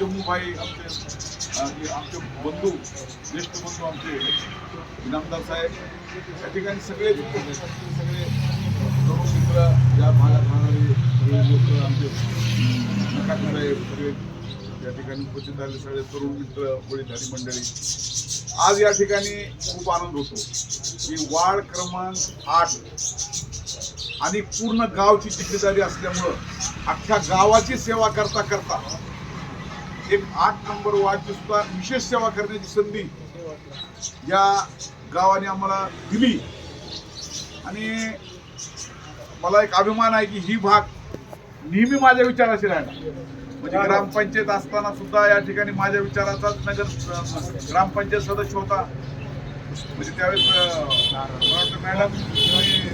जम्मूभाई आमचे आमचे बंधू ज्येष्ठ बंधू आमचे इनामदार साहेब या ठिकाणी सगळे सगळे तरुण मित्र या भागात राहणारे सगळे लोक आमचे साहेब सगळे या ठिकाणी उपस्थित झाले सगळे तरुण मित्र वडीलधारी मंडळी. आज या ठिकाणी खूप आनंद होतो की वार्ड क्रमांक आठ आणि पूर्ण गावची जिम्मेदारी असल्यामुळं अख्ख्या गावाची सेवा करता करता एक आठ नंबर वार्डची सुद्धा विशेष सेवा करण्याची संधी या गावाने आम्हाला दिली. आणि मला एक अभिमान आहे की ही भाग नेहमी माझ्या विचाराशी राहिला म्हणजे ग्रामपंचायत असताना सुद्धा या ठिकाणी माझ्या विचाराचाच नगर ग्रामपंचायत सदस्य होता. म्हणजे त्यावेळेस मला मॅडम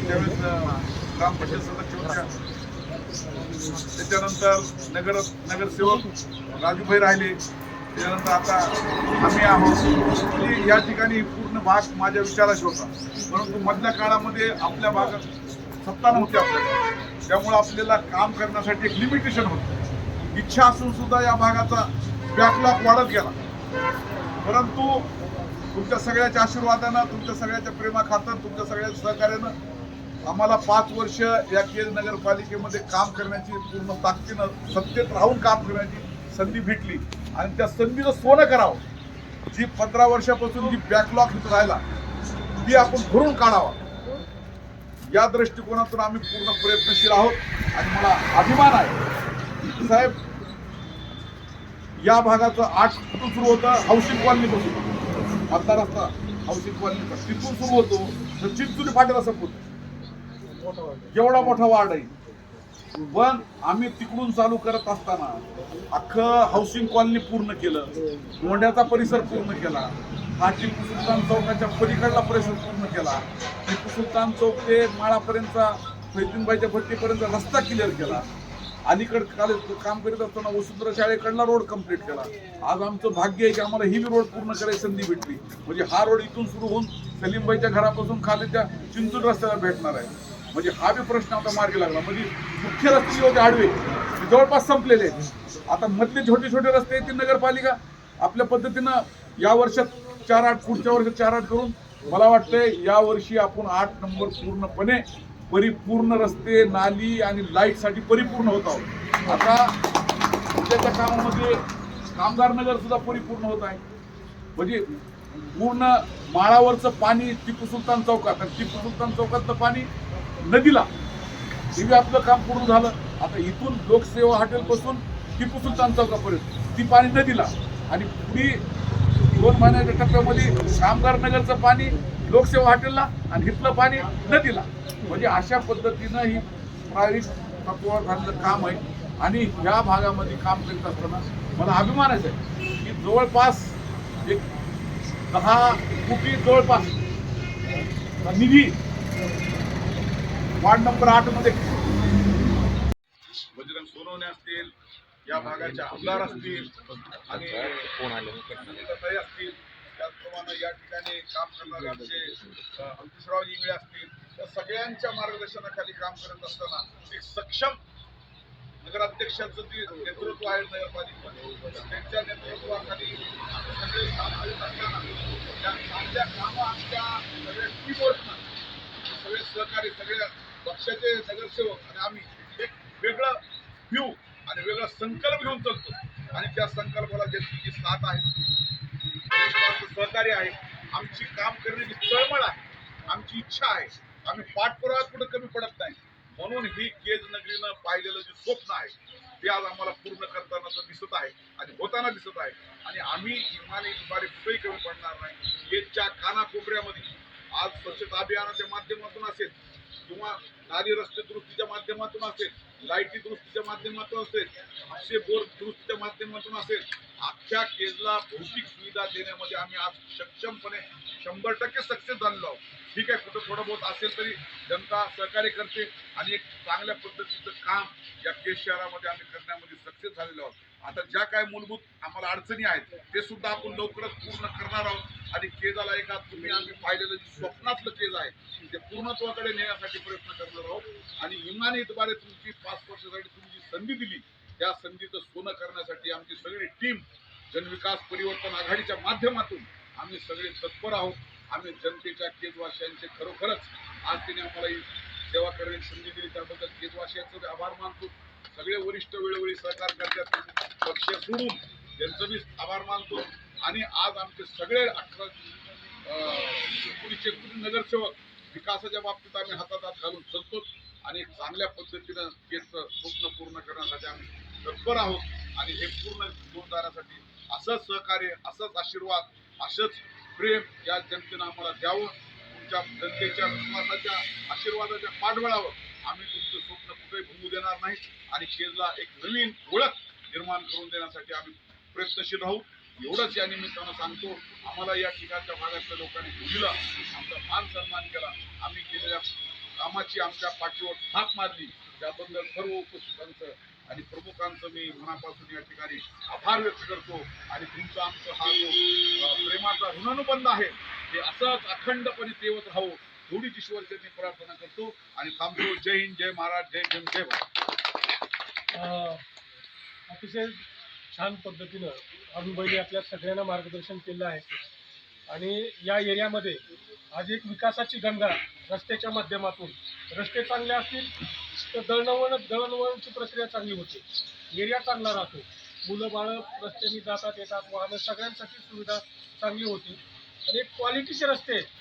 त्यावेळेस ग्रामपंचायत सदस्य होत्या. त्याच्यानंतर नगर नगरसेवक राजूभाई राहिले. त्याच्यानंतर आता आम्ही आहोत. म्हणजे या ठिकाणी पूर्ण भाग माझ्या विचाराशी होता. परंतु मधल्या काळामध्ये आपल्या भागात सत्ता नव्हती आपल्याकडे. त्यामुळे आपल्याला काम करण्यासाठी एक लिमिटेशन होतं. इच्छा असून सुद्धा या भागाचा बॅकलॉग वाढत गेला. परंतु तुमच्या सगळ्याच्या आशीर्वादानं तुमच्या सगळ्याच्या प्रेमाखातर तुमच्या सगळ्याच्या सहकार्यानं आम्हाला पाच वर्ष या केज नगरपालिकेमध्ये काम करण्याची पूर्ण ताकदीनं सत्तेत राहून काम करण्याची संधी भेटली. आणि त्या संधीचं सोनं करावं. जी पंधरा वर्षापासून जी बॅकलॉग इथं राहिला ती आपण भरून काढावा. या दृष्टिकोनातून आम्ही पूर्ण प्रयत्नशील आहोत. आणि मला अभिमान आहे. साहेब या भागाचं आठ कुठून सुरू होतं हाऊसिंग कॉलनीपासून. मतदार रस्ता हाऊसिंग कॉलनीपासून. तिथून सुरू होतो. तर चिंचुली फाट्याला संपवतो केवढा मोठा वार्ड आहे. पण आम्ही तिकडून चालू करत असताना अख्खं हाऊसिंग कॉलनी पूर्ण केलं. गोंड्याचा परिसर पूर्ण केला. हा टिपू सुलतान चौकाच्या पलीकडला परिसर पूर्ण केला. टिपू सुलतान चौक ते माळापर्यंतचा फैतीनबाईच्या भट्टीपर्यंत रस्ता क्लिअर केला. अलीकड काल काम करीत असताना वसुंधरा शाळेकडला रोड कंप्लीट केला. आज आमचं भाग्य आहे की आम्हाला ही रोड पूर्ण करायची संधी भेटली. म्हणजे हा रोड इथून सुरू होऊन सलीमबाईच्या घरापासून खाली त्या चिंचूर रस्त्याला भेटणार आहे. म्हणजे हा बी प्रश्न आता मार्गी लागला. म्हणजे मुख्य रस्ते जे होते आडवे जवळपास संपलेले आता मधले छोटे छोटे रस्ते आहेत ते नगरपालिका आपल्या पद्धतीनं या वर्षात चार आठ पुढच्या वर्षात चार आठ करून मला वाटतंय या वर्षी आपण आठ नंबर पूर्णपणे परिपूर्ण रस्ते नाली आणि लाईटसाठी परिपूर्ण होत आहोत. आता त्याच्या कामामध्ये कामगार नगर सुद्धा परिपूर्ण होत आहे. म्हणजे पूर्ण माळावरचं पाणी टिपू सुलतान चौकात. आणि टिपू सुलतान चौकातलं पाणी नदीला. हे आपलं काम पूर्ण झालं. आता इथून लोकसेवा हॉटेल पासून टिपू सुलतान चौकापर्यंत ती पाणी नदीला. आणि पुढी दोन महिन्याच्या टप्प्यामध्ये कामगार नगरचं पाणी लोकसेवा हॉटेलला आणि इथलं पाणी नदीला. म्हणजे अशा पद्धतीनं ही प्रायोगिक तत्वावर झालेलं काम आहे. आणि ह्या भागामध्ये काम करीत असताना मला अभिमानच आहे की जवळपास एक दहा कोटी जवळपास. निधी वार्ड नंबर आठमध्ये. बजरंग सोनवणे असतील या भागाचे आमदार असतील आणि अनिताताई असतील त्याचप्रमाणे या ठिकाणी काम करणारे आमचे अंकुशराव इंगळे असतील त्या सगळ्यांच्या मार्गदर्शनाखाली काम करत असताना एक सक्षम नगराध्यक्षांचं जे नेतृत्व आहे नगरपालिकेमध्ये त्यांच्या नेतृत्वाखाली सगळे काम करत असताना त्या चांगल्या कामं आमच्या सगळ्या टीमवर्कनं सगळे सहकारी सगळ्या पक्षाचे नगरसेवक आणि आम्ही एक वेगळं व्ह्यू आणि वेगळा संकल्प घेऊन चालतो. आणि त्या संकल्पाला जनतेची साथ आहे सहकार्य आहे आमची काम करण्याची तळमळ आहे आमची इच्छा आहे आम्ही पाठपुरावा कुठं कमी पडत नाही. म्हणून ही केज नगरीनं पाहिलेलं जे स्वप्न आहे ते आज आम्हाला पूर्ण करताना दिसत आहे आणि होताना दिसत आहे. आणि आम्ही इमाने इमारे कुठेही कमी पडणार नाही. केजच्या कानाकोपऱ्यामध्ये आज स्वच्छता अभियानाच्या माध्यमातून असेल किंवा नारी रस्ते दुरुस्तीच्या माध्यमातून असेल लाईटी दुरुस्तीच्या माध्यमातून असेल असे बोर दुरुस्तीच्या माध्यमातून असेल अख्ख्या केजला भौतिक सुविधा देण्यामध्ये आम्ही आज सक्षमपणे शंभर टक्के सक्सेस झालेलो आहोत. ठीक आहे कुठं थोडं बहुत असेल तरी जनता सहकार्य करते आणि एक चांगल्या पद्धतीचं काम या केज शहरामध्ये आम्ही करण्यामध्ये सक्सेस झालेलो आहोत. आता ज्या काय मूलभूत आम्हाला अडचणी आहेत ते सुद्धा आपण लवकरच पूर्ण करणार आहोत. आणि केजाला एका तुम्ही आम्ही पाहिलेलं जे स्वप्नातलं केज आहे ते पूर्णत्वाकडे नेण्यासाठी प्रयत्न करणार आहोत. आणि इमानीद्वारे तुमची पाच वर्षासाठी तुम्ही जी संधी दिली त्या संधीचं सोनं करण्यासाठी आमची सगळी टीम जनविकास परिवर्तन आघाडीच्या माध्यमातून आम्ही सगळे तत्पर आहोत. आम्ही जनतेच्या केजवासियांचे खरोखरच आज तिने आम्हाला ही सेवा करण्याची संधी दिली. त्याबद्दल केजवासियांचं आभार मानतो. सगळे वरिष्ठ वेळोवेळी सहकार करतात पक्ष सोडून त्यांचं मी आभार मानतो. आणि आज आमचे सगळे अठरा एकोणीसशे एकोणीस नगरसेवक विकासाच्या बाबतीत आम्ही हातात हात घालून चलतो आणि चांगल्या पद्धतीनं केचं स्वप्न पूर्ण करण्यासाठी आम्ही तत्पर आहोत. आणि हे पूर्ण होऊन जाण्यासाठी असंच सहकार्य असंच आशीर्वाद असंच प्रेम या जनतेनं आम्हाला द्यावं. तुमच्या जनतेच्या विश्वासाच्या आशीर्वादाच्या पाठबळावर आम्ही तुमचं स्वप्न कुठे भंगू देणार नाही आणि केजला एक नवीन ओळख निर्माण करून देण्यासाठी आम्ही प्रयत्नशील राहू. एवढंच या निमित्तानं सांगतो आम्हाला या ठिकाणच्या भागातल्या लोकांनी दिलं आमचा मान सन्मान केला. आम्ही केलेल्या कामाची आमच्या पाठीवर थाप मारली. त्याबद्दल सर्व उपस्थितांचं आणि प्रमुखांचं मी मनापासून या ठिकाणी आभार व्यक्त करतो. आणि तुमचं आमचं हा जो प्रेमाचा ऋणानुबंध आहे ते असंच अखंडपणे तेवत राहो. एवढीच ईश्वरचरणी प्रार्थना करतो. आणि थांबतो. जय हिंद जय महाराज जय भीम जय भारत. अतिशय छान पद्धतीनं अरुणबाईने आपल्या सगळ्यांना मार्गदर्शन केलं आहे. आणि या एरियामध्ये आज एक विकासाची गंगा रस्त्याच्या माध्यमातून रस्ते चांगले असतील तर दळणवळण दळणवळणची प्रक्रिया चांगली होते. एरिया चांगला राहतो. मुलं बाळं रस्त्याने जातात येतात वाहनं सगळ्यांसाठी सुविधा चांगली होती. आणि एक क्वालिटीचे रस्ते आहेत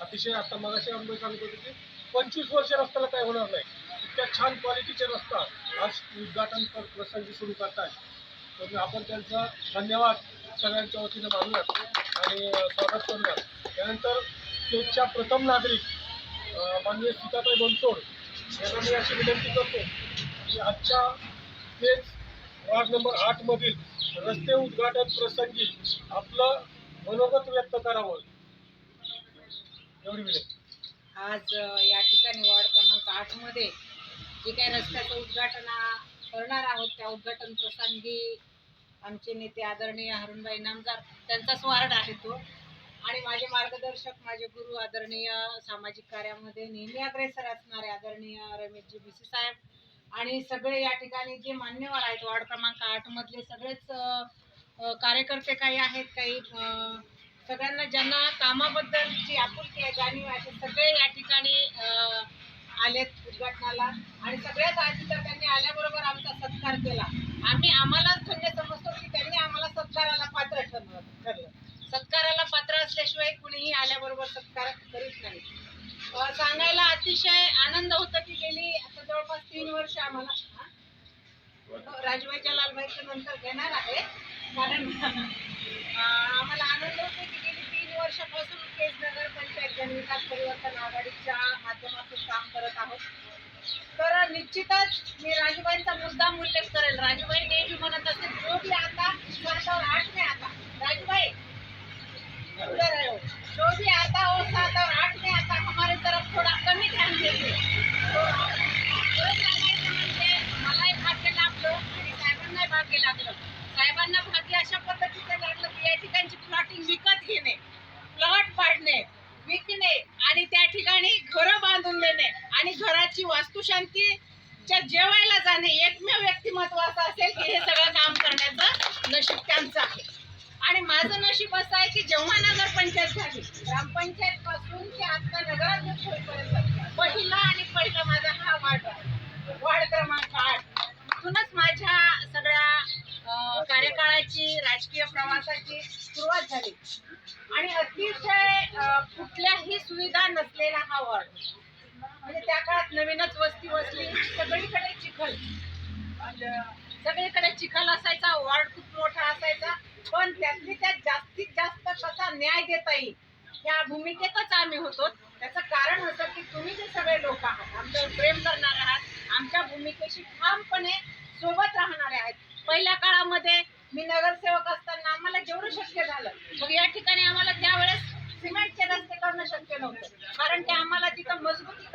अतिशय आता मगाशी अनुभव सांगत होते की पंचवीस वर्ष रस्त्याला काय होणार नाही. इतक्या छान क्वालिटीचे रस्ता आज उद्घाटन कर प्रसंगी सुरू करताय तर आपण त्यांचा धन्यवाद सगळ्यांच्या वतीने मानूयात आणि स्वागत करूयात. त्यानंतर केजच्या प्रथम नागरिक माननीय सीताताई बनसोड यांना मी अशी विनंती करतो की आजच्या तेच वार्ड नंबर आठमधील रस्ते उद्घाटन प्रसंगी आपलं मनोगत व्यक्त करावं. आज या ठिकाणी वार्ड क्रमांक आठमध्ये जे काही रस्त्याचं उद्घाटन करणार आहोत त्या उद्घाटन प्रसंगी आमचे नेते आदरणीय हरुणबाई नामदार त्यांचाच वार्ड आहे तो. आणि माझे मार्गदर्शक माझे गुरु आदरणीय सामाजिक कार्यामध्ये नेहमी अग्रेसर असणारे आदरणीय रमेशजी बी सी साहेब. आणि सगळे या ठिकाणी जे मान्यवर आहेत वार्ड क्रमांक आठ मधले सगळेच कार्यकर्ते काही आहेत काही सगळ्यांना ज्यांना कामाबद्दलची आपुलकी आहे जाणीव आहे ते सगळे या ठिकाणी आलेत उद्घाटनाला. आणि सगळ्याच आधी तर त्यांनी आल्याबरोबर आमचा सत्कार केला. आम्ही आम्हालाच धन्य समजतो की त्यांनी आम्हाला सत्काराला पात्र ठरलं ठरलं. सत्काराला पात्र असल्याशिवाय कुणीही आल्याबरोबर सत्कार करीत नाही. सांगायला अतिशय आनंद होता की गेली आता जवळपास तीन वर्ष आम्हाला हा? राजबाईच्या लालबाईच्या नंतर घेणार आहे. कारण अं, आम्हाला आनंद होतो की गेली तीन वर्षापासून केज नगर पंचायत जनविकास परिवर्तन आघाडीच्या माध्यमातून काम करत आहोत. तर निश्चितच मी राजूबाईंचा मुद्दाम उल्लेख करेल. राजूबाई नेहमी म्हणत असते जो भी आता सात और आठ में आता राजूबाई उधर है वो. जो भी आता हो सात और आठ में आता हमारे तरफ थोड़ा कमी ध्यान देते तो खरं सांगायचं म्हणजे मलाही भाग्य लागलं आणि साहेबांनाही भाग्य लागलं साहेबांना भाग्य अशा पद्धतीचं लागलं की या ठिकाणची प्लॉटिंग विकत घेणे प्लॉट पाडणे विकणे आणि त्या ठिकाणी घरं बांधून देणे आणि शांती जेवायला जाणे एकमेव व्यक्तिमत्वाचं असेल की हे सगळं काम करण्याचं नशीब त्यांचं आहे. आणि माझं नशीब असं आहे की जेव्हा नगर पंचायत झाली ग्रामपंचायत पासून ते आता नगराध्यक्ष होईपर्यंत पहिला आणि पहिला माझा हा वार्ड आहे. वार्ड क्रमांक आठ. इथूनच माझ्या सगळ्या कार्यकाळाची राजकीय प्रवासाची सुरुवात झाली. आणि अतिशय कुठल्याही सुविधा नसलेला हा वार्ड. नवीनच वस्ती वसली. सगळीकडे चिखल. सगळीकडे चिखल असायचा वार्ड खूप मोठा असायचा. पण त्यातली त्यात जास्तीत जास्त कसा न्याय देता येईल या भूमिकेतच आम्ही होतो. त्याचं कारण होतं की तुम्ही जे सगळे लोक आहात आमच्यावर प्रेम करणारे आहात आमच्या भूमिकेशी ठामपणे सोबत राहणारे आहेत. पहिल्या काळामध्ये मी नगरसेवक असताना आम्हाला जेवढं शक्य झालं मग या ठिकाणी आम्हाला त्यावेळेस सिमेंटचे रस्ते करणं शक्य नव्हतं. कारण ते आम्हाला तिथं मजबूत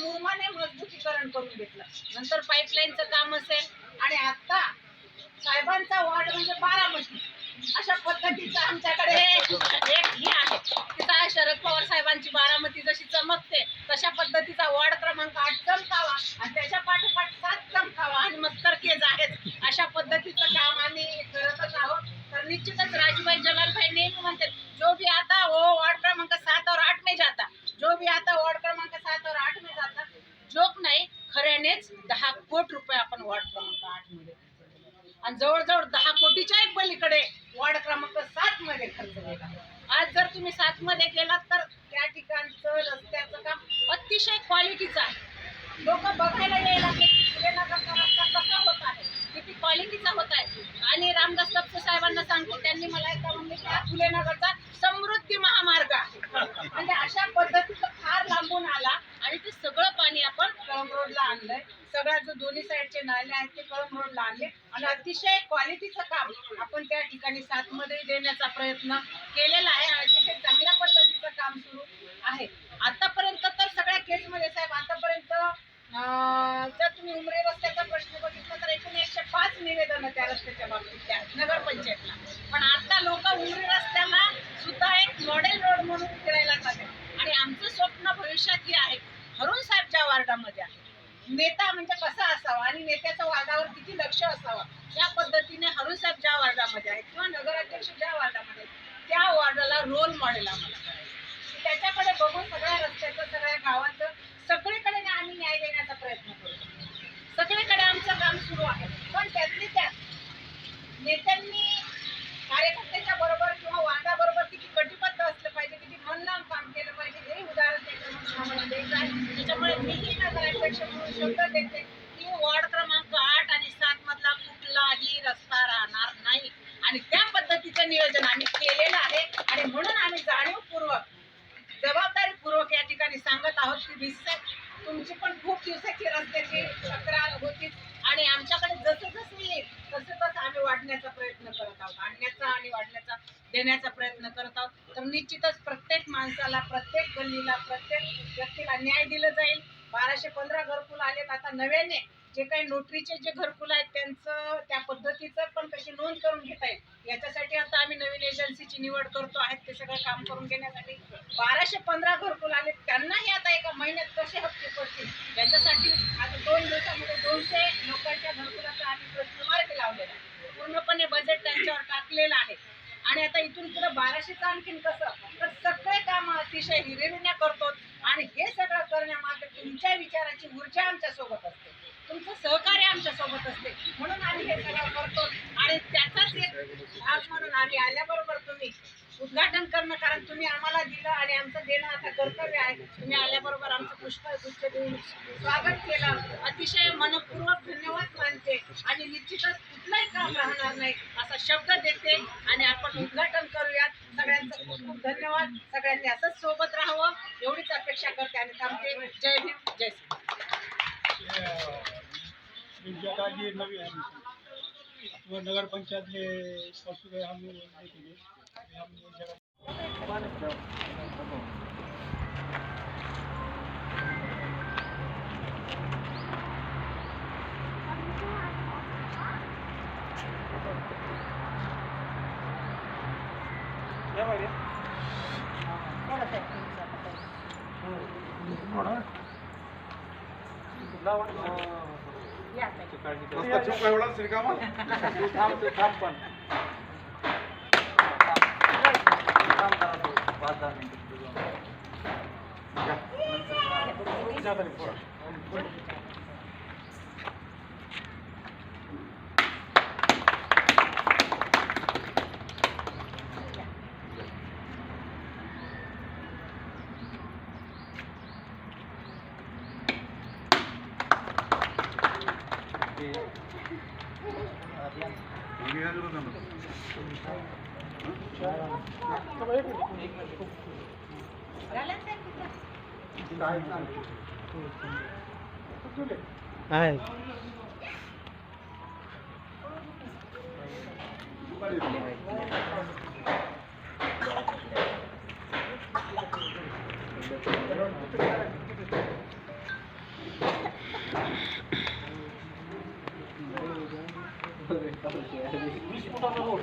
मुरमाने मजबूतीकरण करून घेतलं. नंतर पाईपलाईनचं काम असेल आणि आता साहेबांचा वार्ड म्हणजे बारामती. अशा पद्धतीचा आमच्याकडे एक हे आहे. तिथं शरद पवार साहेबांची बारामती जशी चमकते तशा पद्धतीचा वॉर्ड क्रमांक आठ चमकावा आणि त्याच्या पाठोपाठ सात चमकावा आणि मग तर केज आहेत अशा पद्धतीचं काम आम्ही करतच आहोत. तर निश्चितच राजूबाई जलालभाई नेहमी म्हणतात जो बी आता म्हणले समृद्धी महामार्ग आहे. म्हणजे अशा पद्धतीचं फार लांबून आला आणि ते सगळं पाणी आपण कळंब रोडला आणलंय. सगळ्या जो दोन्ही साईडचे नाले आहेत ते कळंब रोडला आणले. आणि अतिशय क्वालिटीचं काम आपण त्या ठिकाणी सातमध्ये देण्याचा प्रयत्न केलेला आहे आणि अतिशय चांगल्या पद्धतीचं काम सुरू आहे आतापर्यंत तर सगळ्या केसमध्ये साहेब आतापर्यंत अं, जर तुम्ही उमरे रस्त्याचा प्रश्न बघितला तर एकूण एकशे पाच निवेदन त्या रस्त्याच्या बाबतीत त्या नगरपंचायतला. पण आता लोक उरी रस्त्याला सुद्धा एक मॉडेल रोड म्हणून फिरायला जाते आणि आमचं स्वप्न भविष्यात हे आहे. हरुण साहेब ज्या वार्डामध्ये आहे नेता म्हणजे कसा असावा आणि नेत्याच्या वार्डावर किती लक्ष असावं? या पद्धतीने हरुण साहेब ज्या वार्डामध्ये आहेत किंवा नगराध्यक्ष ज्या वार्डामध्ये आहेत, त्या वार्डाला रोल मॉडेल आम्हाला करायचं त्याच्याकडे बघून सगळ्या रस्त्याचं सगळ्या गावाचं सगळीकडे आम्ही न्याय देण्याचा प्रयत्न करतो. सगळीकडे आमचं काम सुरू आहे पण त्यातली त्यात नेत्यांनी कार्यकर्त्याच्या बरोबर किंवा वादाबरोबर किती कटिबद्ध असलं पाहिजे किती मन लावून काम केलं पाहिजे हे उदाहरण त्याच्यामध्ये आम्हाला द्यायचं आहे त्याच्यामुळे मीही नगराध्यक्ष म्हणून शब्द देते की वॉर्ड क्रमांक आठ आणि सात मधला कुठलाही रस्ता राहणार नाही आणि त्या पद्धतीचं नियोजन आम्ही केलेलं आहे आणि म्हणून आम्ही जाणीवपूर्वक जबाबदारीपूर्वक या ठिकाणी सांगत आहोत की दिसत तुमची पण खूप दिवसाची रस्त्याची तक्रार होती आणि आमच्याकडे जसं जसं येईल तसं तसं आम्ही वाढण्याचा प्रयत्न करत आहोत आणण्याचा आणि वाढण्याचा देण्याचा प्रयत्न करत आहोत. तर निश्चितच प्रत्येक माणसाला प्रत्येक गल्लीला प्रत्येक व्यक्तीला न्याय दिलं जाईल. बाराशे पंधरा घरकुल आलेत. आता नव्याने जे काही नोटरीचे जे घरकुल आहेत त्यांचं त्या पद्धतीचं पण कशी नोंद करून घेता येईल? याच्यासाठी आता आम्ही नवीन एजन्सीची निवड करतो आहेत. ते सगळं काम करून घेण्यासाठी बाराशे पंधरा घरकुल आले त्यांनाही आता एका महिन्यात कसे हप्ते पडतील? याच्यासाठी आता दोन दिवसामध्ये दोनशे लोकांच्या घरकुलाचा आम्ही प्रश्नमार्ग लावलेला आहे. पूर्णपणे बजेट त्यांच्यावर टाकलेलं आहे. आणि आता इथून पुढे बाराशेचं आणखीन कसं? तर सगळे काम अतिशय हिरिरीने करतो आणि हे सगळं करण्यामागे तुमच्या विचाराची ऊर्जा आमच्यासोबत असते. तुमचं सहकार्य आमच्यासोबत असते. म्हणून आम्ही हे सगळं करतो आणि त्याचाच एक भाग म्हणून आम्ही आल्याबरोबर तुम्ही उद्घाटन करणं कारण तुम्ही आम्हाला दिलं आणि आमचं देणं आता कर्तव्य आहे. तुम्ही आल्याबरोबर आमचं पुष्कळ गुच्छ देऊन स्वागत केलं. अतिशय मनपूर्वक धन्यवाद मानते आणि निश्चितच कुठलंही काम राहणार नाही असा शब्द देते आणि आपण उद्घाटन करूयात. सगळ्यांचं खूप खूप धन्यवाद. सगळ्यांनी असंच सोबत राहावं. एवढीच अपेक्षा करते आणि थांबते. जय भीम जय श्री नगर पंचायत में सबसे हम देखेंगे हम जगह रस्ता चूक एवढा Gracias. आहे. वीस फुटाचा रोड